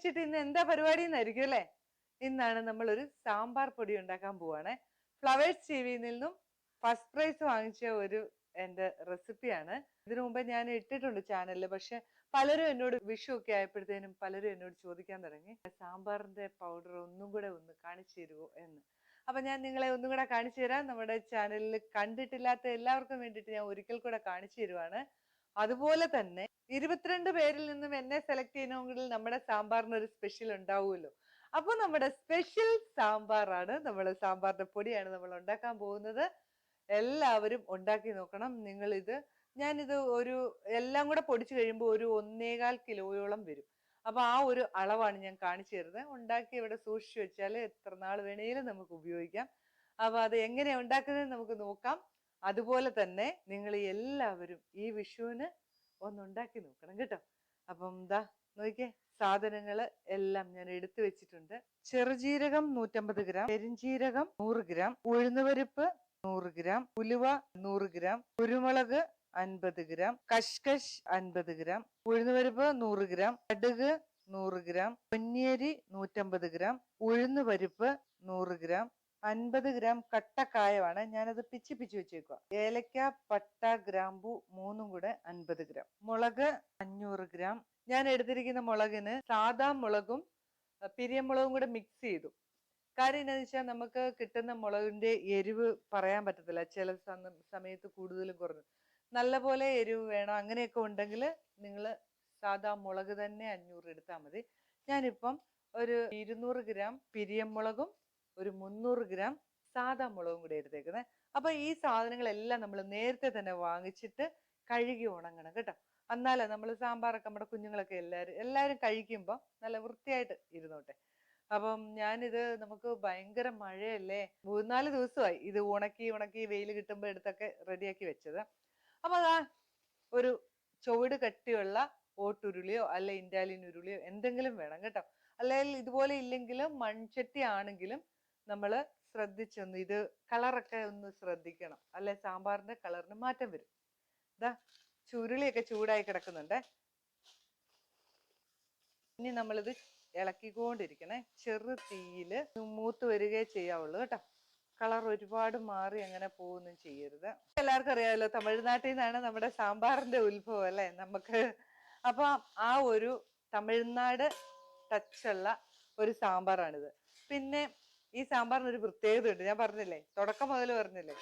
വെച്ചിട്ട് ഇന്ന് എന്താ പരിപാടി എന്നായിരിക്കും അല്ലേ? ഇന്നാണ് നമ്മൾ ഒരു സാമ്പാർ പൊടി ഉണ്ടാക്കാൻ പോവാണ്. ഫ്ലവേഴ്സ് ടി വിയിൽ നിന്നും ഫസ്റ്റ് പ്രൈസ് വാങ്ങിച്ച ഒരു എന്റെ റെസിപ്പിയാണ്. ഇതിനു മുമ്പ് ഞാൻ ഇട്ടിട്ടുണ്ട് ചാനലിൽ പക്ഷെ പലരും എന്നോട് വിഷു ഒക്കെ ആയപ്പോഴത്തേനും പലരും എന്നോട് ചോദിക്കാൻ തുടങ്ങി സാമ്പാറിന്റെ പൗഡർ ഒന്നും കൂടെ ഒന്ന് കാണിച്ചു തരുമോ എന്ന്. അപ്പൊ ഞാൻ നിങ്ങളെ ഒന്നും കൂടെ കാണിച്ചു തരാം. നമ്മുടെ ചാനലിൽ കണ്ടിട്ടില്ലാത്ത എല്ലാവർക്കും വേണ്ടിയിട്ട് ഞാൻ ഒരിക്കൽ കൂടെ കാണിച്ചു തരുവാണ്. അതുപോലെ തന്നെ ഇരുപത്തിരണ്ട് പേരിൽ നിന്നും എന്നെ സെലക്ട് ചെയ്യണമെങ്കിൽ നമ്മുടെ സാമ്പാറിന് ഒരു സ്പെഷ്യൽ ഉണ്ടാവുമല്ലോ. അപ്പൊ നമ്മുടെ സ്പെഷ്യൽ സാമ്പാറാണ് നമ്മൾ സാമ്പാറിന്റെ പൊടിയാണ് നമ്മൾ ഉണ്ടാക്കാൻ പോകുന്നത്. എല്ലാവരും ഉണ്ടാക്കി നോക്കണം. നിങ്ങൾ ഇത് ഞാനിത് ഒരു എല്ലാം കൂടെ പൊടിച്ചു കഴിയുമ്പോൾ ഒരു ഒന്നേകാൽ കിലോയോളം വരും. അപ്പൊ ആ ഒരു അളവാണ് ഞാൻ കാണിച്ചു തരുന്നത്. ഉണ്ടാക്കി ഇവിടെ സൂക്ഷിച്ചു വെച്ചാൽ എത്ര നാൾ വേണേലും നമുക്ക് ഉപയോഗിക്കാം. അപ്പൊ അത് എങ്ങനെയാ ഉണ്ടാക്കുന്നത് നമുക്ക് നോക്കാം. അതുപോലെ തന്നെ നിങ്ങൾ എല്ലാവരും ഈ വിഷുവിന് ഒന്ന് ഉണ്ടാക്കി നോക്കണം കേട്ടോ. അപ്പം എന്താ നോക്കിയേ സാധനങ്ങൾ എല്ലാം ഞാൻ എടുത്തു വെച്ചിട്ടുണ്ട്. ചെറുജീരകം നൂറ്റമ്പത് ഗ്രാം പെരിഞ്ചീരകം നൂറ് ഗ്രാം ഉഴുന്നുപരിപ്പ് നൂറ് ഗ്രാം ഉലുവ നൂറ് ഗ്രാം കുരുമുളക് അൻപത് ഗ്രാം കഷ്കഷ് അൻപത് ഗ്രാം ഉഴുന്നുപരിപ്പ് നൂറ് ഗ്രാം കടുക് നൂറ് ഗ്രാം പൊന്നിയരി നൂറ്റമ്പത് ഗ്രാം ഉഴുന്നുപരിപ്പ് നൂറ് ഗ്രാം അൻപത് ഗ്രാം കട്ടക്കായമാണ് ഞാനത് പിച്ചി പിച്ചി വെച്ചേക്കുക ഏലക്ക പട്ട ഗ്രാമ്പു മൂന്നും കൂടെ അൻപത് ഗ്രാം. മുളക് അഞ്ഞൂറ് ഗ്രാം. ഞാൻ എടുത്തിരിക്കുന്ന മുളകിന് സാദാ മുളകും പിരിയമുളകും കൂടെ മിക്സ് ചെയ്തു. കാര്യം എന്താണെന്ന് വെച്ചാൽ നമുക്ക് കിട്ടുന്ന മുളകിന്റെ എരിവ് പറയാൻ പറ്റത്തില്ല. ചില സമ- സമയത്ത് കൂടുതലും കുറഞ്ഞു. നല്ലപോലെ എരിവ് വേണം. അങ്ങനെയൊക്കെ ഉണ്ടെങ്കിൽ നിങ്ങൾ സാദാ മുളക് തന്നെ അഞ്ഞൂറ് എടുത്താൽ മതി. ഞാനിപ്പം ഒരു ഇരുന്നൂറ് ഗ്രാം പിരിയമുളകും ഒരു മുന്നൂറ് ഗ്രാം സാധാ മുളകും കൂടി എടുത്തേക്കുന്നത് അപ്പൊ ഈ സാധനങ്ങളെല്ലാം നമ്മൾ നേരത്തെ തന്നെ വാങ്ങിച്ചിട്ട് കഴുകി ഉണങ്ങണം കേട്ടോ. എന്നാലേ നമ്മൾ സാമ്പാറൊക്കെ നമ്മുടെ കുഞ്ഞുങ്ങളൊക്കെ എല്ലാവരും എല്ലാവരും കഴിക്കുമ്പോൾ നല്ല വൃത്തിയായിട്ട് ഇരുന്നോട്ടെ. അപ്പം ഞാനിത് നമുക്ക് ഭയങ്കര മഴയല്ലേ? മൂന്നാൽ ദിവസമായി ഇത് ഉണക്കി ഉണക്കി വെയിൽ കിട്ടുമ്പോൾ എടുത്തൊക്കെ റെഡിയാക്കി വെച്ചത്. അപ്പൊ അതാ ഒരു ചുവട് കട്ടിയുള്ള ഓട്ടുരുളിയോ അല്ലെ ഇൻഡാലിൻ ഉരുളിയോ എന്തെങ്കിലും വേണം കേട്ടോ. അല്ലെങ്കിൽ ഇതുപോലെ ഇല്ലെങ്കിലും മൺചട്ടി ആണെങ്കിലും നമ്മൾ ശ്രദ്ധിച്ചൊന്ന് ഇത് കളറൊക്കെ ഒന്ന് ശ്രദ്ധിക്കണം. അല്ലെ സാമ്പാറിന്റെ കളറിന് മാറ്റം വരും. ഇതാ ചുരുളിയൊക്കെ ചൂടായി കിടക്കുന്നുണ്ട്. ഇനി നമ്മളിത് ഇളക്കിക്കൊണ്ടിരിക്കണേ. ചെറു തീയിൽ മൂത്ത് വരികയെ ചെയ്യാവുള്ളൂ കേട്ടോ. കളർ ഒരുപാട് മാറി അങ്ങനെ പോകുന്നും ചെയ്യരുത്. എല്ലാവർക്കും അറിയാമല്ലോ തമിഴ്നാട്ടിൽ നിന്നാണ് നമ്മുടെ സാമ്പാറിന്റെ ഉത്ഭവം അല്ലേ? നമുക്ക് അപ്പൊ ആ ഒരു തമിഴ്നാട് ടച്ചുള്ള ഒരു സാമ്പാറാണിത്. പിന്നെ ഈ സാമ്പാറിന് ഒരു പ്രത്യേകതയുണ്ട്. ഞാൻ പറഞ്ഞില്ലേ തുടക്കം മുതൽ പറഞ്ഞില്ലേ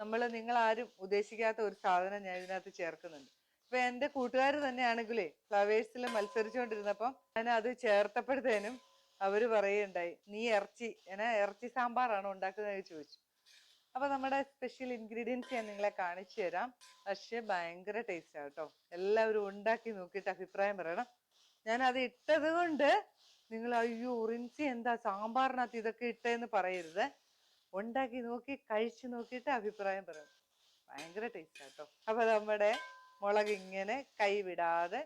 നമ്മൾ നിങ്ങൾ ആരും ഉദ്ദേശിക്കാത്ത ഒരു സാധനം ഞാൻ ഇതിനകത്ത് ചേർക്കുന്നുണ്ട്. ഇപ്പൊ എന്റെ കൂട്ടുകാർ തന്നെയാണെങ്കിലേ ഫ്ലവേഴ്സിൽ മത്സരിച്ചുകൊണ്ടിരുന്നപ്പം ഞാൻ അത് ചേർത്തപ്പോഴത്തേനും അവർ പറയുണ്ടായി നീ ഇറച്ചി എന്നാ ഇറച്ചി സാമ്പാറാണോ ഉണ്ടാക്കുന്നത് ചോദിച്ചു. അപ്പൊ നമ്മുടെ സ്പെഷ്യൽ ഇൻഗ്രീഡിയൻസ് ഞാൻ നിങ്ങളെ കാണിച്ചു തരാം പക്ഷെ ഭയങ്കര ടേസ്റ്റ് ആട്ടോ എല്ലാവരും ഉണ്ടാക്കി നോക്കിയിട്ട് അഭിപ്രായം പറയണം. ഞാൻ അത് ഇട്ടത് കൊണ്ട് നിങ്ങൾ അയ്യോ റിൻസി എന്താ സാമ്പാറിനകത്ത് ഇതൊക്കെ ഇട്ടേന്ന് പറയരുത്. ഉണ്ടാക്കി നോക്കി കഴിച്ചു നോക്കിയിട്ട് അഭിപ്രായം പറയണം ഭയങ്കര ടേസ്റ്റ് ആട്ടോ അപ്പൊ നമ്മുടെ മുളക് ഇങ്ങനെ കൈവിടാതെ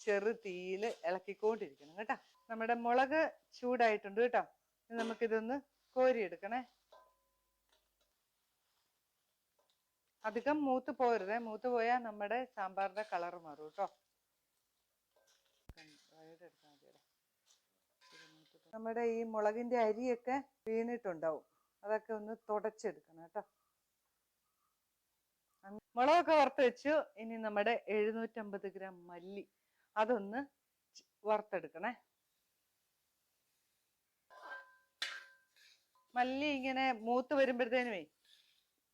ചെറു തീയിൽ ഇളക്കിക്കൊണ്ടിരിക്കണം കേട്ടോ. നമ്മുടെ മുളക് ചൂടായിട്ടുണ്ട് കേട്ടോ. നമുക്കിതൊന്ന് കോരിയെടുക്കണേ. അധികം മൂത്ത് പോരുതേ. മൂത്ത് പോയാൽ നമ്മുടെ സാമ്പാറിന്റെ കളർ മാറും കേട്ടോ. നമ്മുടെ ഈ മുളകിന്റെ അരിയൊക്കെ വീണിട്ടുണ്ടാവും. അതൊക്കെ ഒന്ന് തുടച്ചെടുക്കണം കേട്ടോ. മുളകൊക്കെ വറുത്ത് വെച്ചു. ഇനി നമ്മുടെ എഴുന്നൂറ്റമ്പത് ഗ്രാം മല്ലി അതൊന്ന് വറുത്തെടുക്കണേ. മല്ലി ഇങ്ങനെ മൂത്ത് വരുമ്പോഴത്തേനുമേ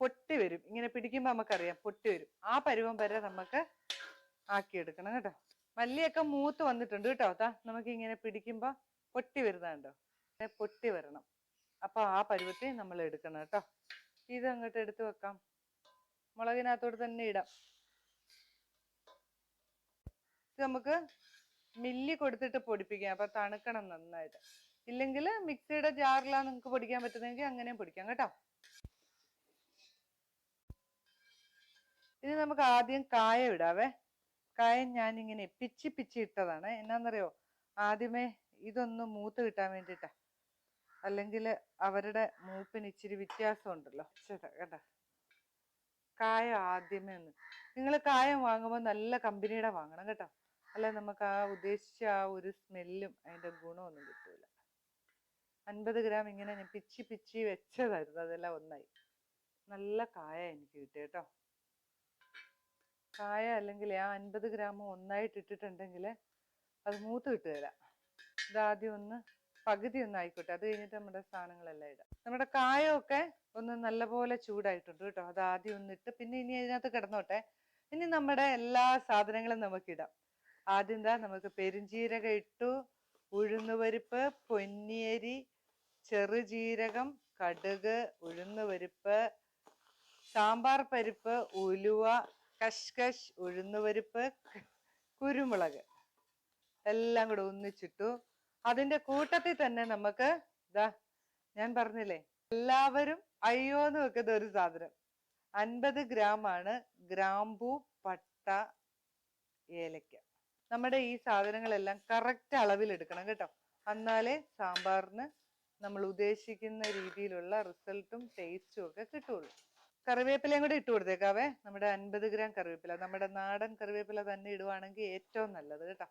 പൊട്ടി വരും. ഇങ്ങനെ പിടിക്കുമ്പോ നമുക്കറിയാം പൊട്ടി വരും. ആ പരുവം വരെ നമുക്ക് ആക്കിയെടുക്കണം കേട്ടോ. മല്ലിയൊക്കെ മൂത്ത് വന്നിട്ടുണ്ട് കേട്ടോ. താ നമുക്ക് ഇങ്ങനെ പിടിക്കുമ്പോ പൊട്ടി വരുന്നുണ്ടോ. പൊട്ടി വരണം. അപ്പൊ ആ പരുവത്തിൽ നമ്മൾ എടുക്കണം കേട്ടോ. ഇത് അങ്ങോട്ട് എടുത്തു വെക്കാം. മുളകിനകത്തോട്ട് തന്നെ ഇടാം. ഇത് നമുക്ക് മില്ലി കൊടുത്തിട്ട് പൊടിപ്പിക്കാം. അപ്പൊ തണുക്കണം നന്നായിട്ട്. ഇല്ലെങ്കിൽ മിക്സിയുടെ ജാറിലാണ് നിങ്ങൾക്ക് പൊടിക്കാൻ പറ്റുന്നതെങ്കിൽ അങ്ങനെയും പൊടിക്കാം കേട്ടോ. ഇനി നമുക്ക് ആദ്യം കായ ഇടാവേ. കായം ഞാൻ ഇങ്ങനെ പിച്ചി പിച്ചി ഇട്ടതാണ്. എന്നാന്നറിയോ? ആദ്യമേ ഇതൊന്ന് മൂത്ത് കിട്ടാൻ വേണ്ടിട്ടാ. അല്ലെങ്കിൽ അവരുടെ മൂപ്പിന് ഇച്ചിരി വ്യത്യാസം ഉണ്ടല്ലോ കേട്ടാ കായം ആദ്യമേ ഒന്ന്. നിങ്ങൾ കായം വാങ്ങുമ്പോൾ നല്ല കമ്പനിയുടെ വാങ്ങണം കേട്ടോ. അല്ല? നമുക്ക് ആ ഉദ്ദേശിച്ച ആ ഒരു സ്മെല്ലും അതിന്റെ ഗുണമൊന്നും കിട്ടൂല. അൻപത് ഗ്രാം ഇങ്ങനെ ഞാൻ പിച്ചി പിച്ചി വെച്ചതായിരുന്നു. അതെല്ലാം ഒന്നായി. നല്ല കായ എനിക്ക് കിട്ടി കേട്ടോ കായ അല്ലെങ്കിൽ ആ അൻപത് ഗ്രാം ഒന്നായിട്ട് ഇട്ടിട്ടുണ്ടെങ്കിൽ അത് മൂത്ത് കിട്ടുകയില്ല ഇതാദ്യം ഒന്ന് പകുതി ഒന്ന് ആയിക്കോട്ടെ. അത് കഴിഞ്ഞിട്ട് നമ്മുടെ സാധനങ്ങളെല്ലാം ഇടാം. നമ്മുടെ കായമൊക്കെ ഒന്ന് നല്ലപോലെ ചൂടായിട്ടുണ്ട് കേട്ടോ. അത് ആദ്യം ഒന്നിട്ട് പിന്നെ ഇനി അതിനകത്ത് കിടന്നോട്ടെ. ഇനി നമ്മുടെ എല്ലാ സാധനങ്ങളും നമുക്കിടാം ആദ്യം എന്താ നമുക്ക് പെരുംജീരകം ഇട്ടു. ഉഴുന്നുപരിപ്പ് പൊന്നിയരി ചെറുജീരകം കടുക് ഉഴുന്നുപരിപ്പ് സാമ്പാർ പരിപ്പ് ഉലുവ കഷ്കഷ് ഉഴുന്നുപരിപ്പ് കുരുമുളക് എല്ലാം കൂടെ ഒന്നിച്ചിട്ടു അതിന്റെ കൂട്ടത്തിൽ തന്നെ നമുക്ക് ഇതാ ഞാൻ പറഞ്ഞില്ലേ എല്ലാവരും അയ്യോ എന്ന് വെക്കുന്ന ഒരു സാധനം. അൻപത് ഗ്രാം ആണ് ഗ്രാമ്പൂ പട്ട ഏലക്ക നമ്മുടെ ഈ സാധനങ്ങളെല്ലാം കറക്റ്റ് അളവിൽ എടുക്കണം കേട്ടോ. എന്നാലേ സാമ്പാറിന് നമ്മൾ ഉദ്ദേശിക്കുന്ന രീതിയിലുള്ള റിസൾട്ടും ടേസ്റ്റും ഒക്കെ കിട്ടുള്ളൂ കറിവേപ്പിലയും കൂടെ ഇട്ട് കൊടുത്തേക്കാവേ. നമ്മുടെ അൻപത് ഗ്രാം കറിവേപ്പില. നമ്മുടെ നാടൻ കറിവേപ്പില തന്നെ ഇടുവാണെങ്കിൽ ഏറ്റവും നല്ലത് കേട്ടോ.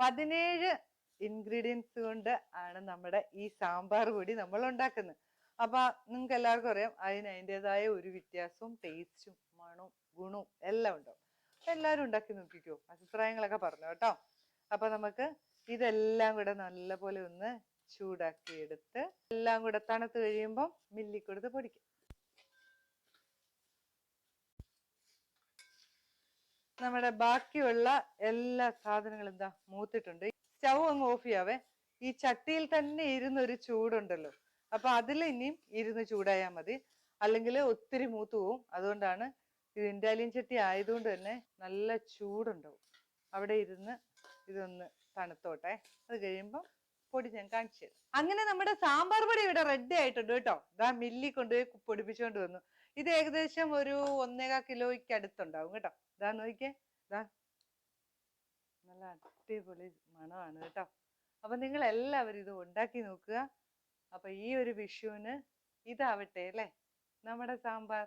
പതിനേഴ് ഇൻഗ്രീഡിയൻസ് കൊണ്ട് ആണ് നമ്മുടെ ഈ സാമ്പാർ പൊടി നമ്മൾ ഉണ്ടാക്കുന്നത്. അപ്പൊ നിങ്ങൾക്ക് എല്ലാവർക്കും അറിയാം അതിന് അതിന്റെതായ ഒരു വ്യത്യാസവും ടേസ്റ്റും മണവും ഗുണവും എല്ലാം ഉണ്ടാവും എല്ലാവരും ഉണ്ടാക്കി നോക്കിക്കോ. അഭിപ്രായങ്ങളൊക്കെ പറഞ്ഞു കേട്ടോ. അപ്പൊ നമുക്ക് ഇതെല്ലാം കൂടെ നല്ലപോലെ ഒന്ന് ചൂടാക്കി എടുത്ത് എല്ലാം കൂടെ തണുത്ത് കഴിയുമ്പം മില്ലി കൊടുത്ത് പൊടിക്കും. നമ്മുടെ ബാക്കിയുള്ള എല്ലാ സാധനങ്ങളും എന്താ മൂത്തിട്ടുണ്ട്. സ്റ്റൗ അങ്ങ് ഓഫ് ചെയ്യാവേ. ഈ ചട്ടിയിൽ തന്നെ ഇരുന്ന് ഒരു ചൂടുണ്ടല്ലോ. അപ്പൊ അതിൽ ഇനിയും ഇരുന്ന് ചൂടായാൽ മതി. അല്ലെങ്കിൽ ഒത്തിരി മൂത്ത് പോവും. അതുകൊണ്ടാണ് ഇത് ഇൻഡാലിയൻ ചട്ടി ആയതുകൊണ്ട് തന്നെ നല്ല ചൂടുണ്ടാവും. അവിടെ ഇരുന്ന് ഇതൊന്ന് തണുത്തോട്ടെ. അത് കഴിയുമ്പോൾ പൊടി ഞാൻ കാണിച്ചു അങ്ങനെ നമ്മുടെ സാമ്പാർ പൊടി ഇവിടെ റെഡി ആയിട്ടുണ്ട് കേട്ടോ. ഇതാ മില്ലി കൊണ്ടുപോയി പൊടിപ്പിച്ചുകൊണ്ട് വന്നു. ഇത് ഏകദേശം ഒരു ഒന്നേകാ കിലോയ്ക്ക് അടുത്തുണ്ടാവും കേട്ടോ. ഇതാ നോക്കിയേ. ഇതാ നല്ല അടിപൊളി മണമാണ് കേട്ടോ. അപ്പൊ നിങ്ങൾ എല്ലാവരും ഇത് ഉണ്ടാക്കി നോക്കുക. അപ്പൊ ഈ ഒരു വിഷുവിന് ഇതാവട്ടെ അല്ലേ? നമ്മുടെ സാമ്പാർ.